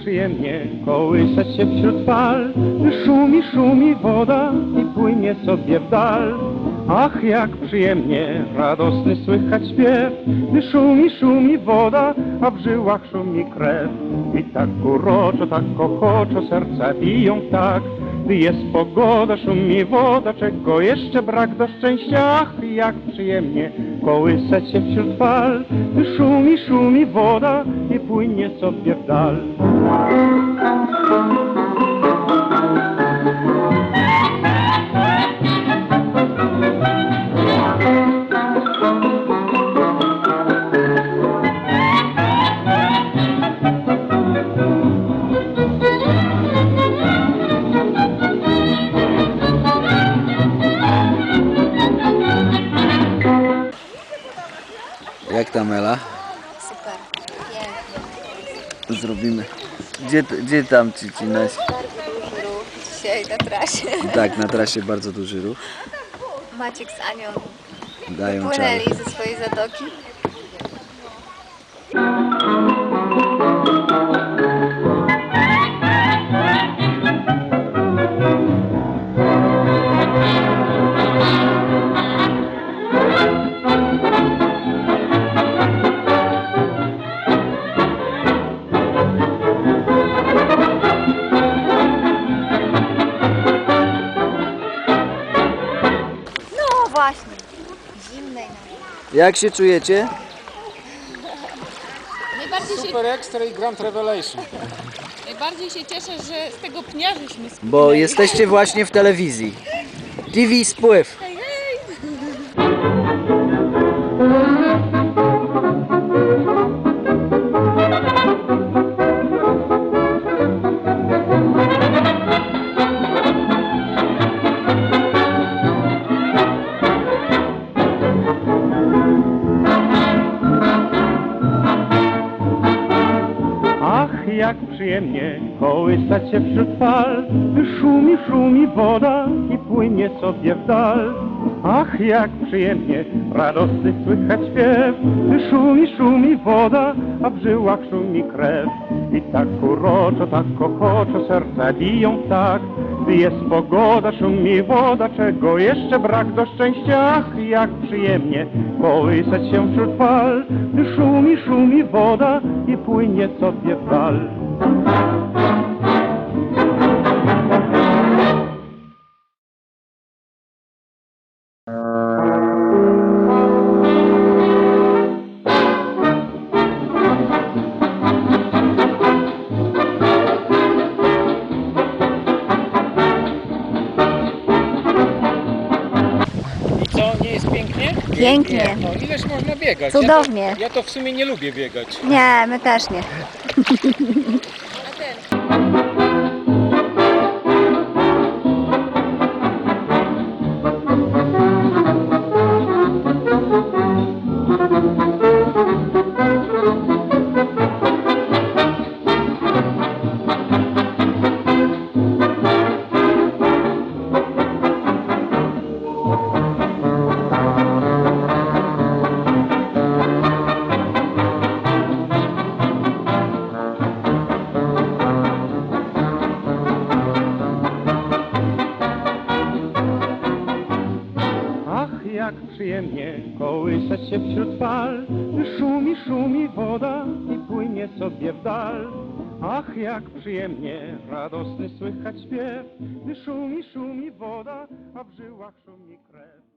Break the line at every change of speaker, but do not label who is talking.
przyjemnie kołysać się wśród fal. Szumi, szumi woda i płynie sobie w dal. Ach, jak przyjemnie, radosny słychać śpiew. Gdy szumi, szumi woda, a w żyłach szumi krew. I tak uroczo, tak kochoczo serca biją tak. Gdy jest pogoda, szumi woda, czego jeszcze brak do szczęścia. Ach, jak przyjemnie kołysać się wśród fal. Gdy szumi, szumi woda i płynie sobie w dal.
Jak tam Ela?
Super, pięknie.
Zrobimy. Gdzie, gdzie tam ci, ci nasi?
Bardzo duży ruch dzisiaj na trasie.
Tak, na trasie bardzo duży ruch.
Maciek z Anią
Dają czary.
płynęli ze swojej zatoki. Właśnie, zimnej na
Jak się czujecie?
Najbardziej się,
Super Extra i Grand Revelation.
najbardziej się cieszę, że z tego pnia żeśmy spłynęli.
Bo jesteście właśnie w telewizji. TV Spływ.
Jak przyjemnie kołysać się wśród fal. Szumi, szumi woda i płynie sobie w dal. Ach, jak przyjemnie, radosny słychać śpiew. Szumi, szumi woda, a w żyłach szumi krew. I tak uroczo, tak kochoczo serca biją tak. Gdy jest pogoda, szumi woda, czego jeszcze brak do szczęścia. Ach, jak przyjemnie kołysać się wśród fal. Szumi, szumi woda i płynie sobie w
pięknie? No, ileż można biegać?
Cudownie.
Ja to, ja to w sumie nie lubię biegać.
Nie, my też nie.
jak przyjemnie kołysać się wśród fal. Szumi, szumi woda i płynie sobie w dal. Ach, jak przyjemnie, radosny słychać śpiew. Szumi, szumi woda, a w żyłach szumi krew.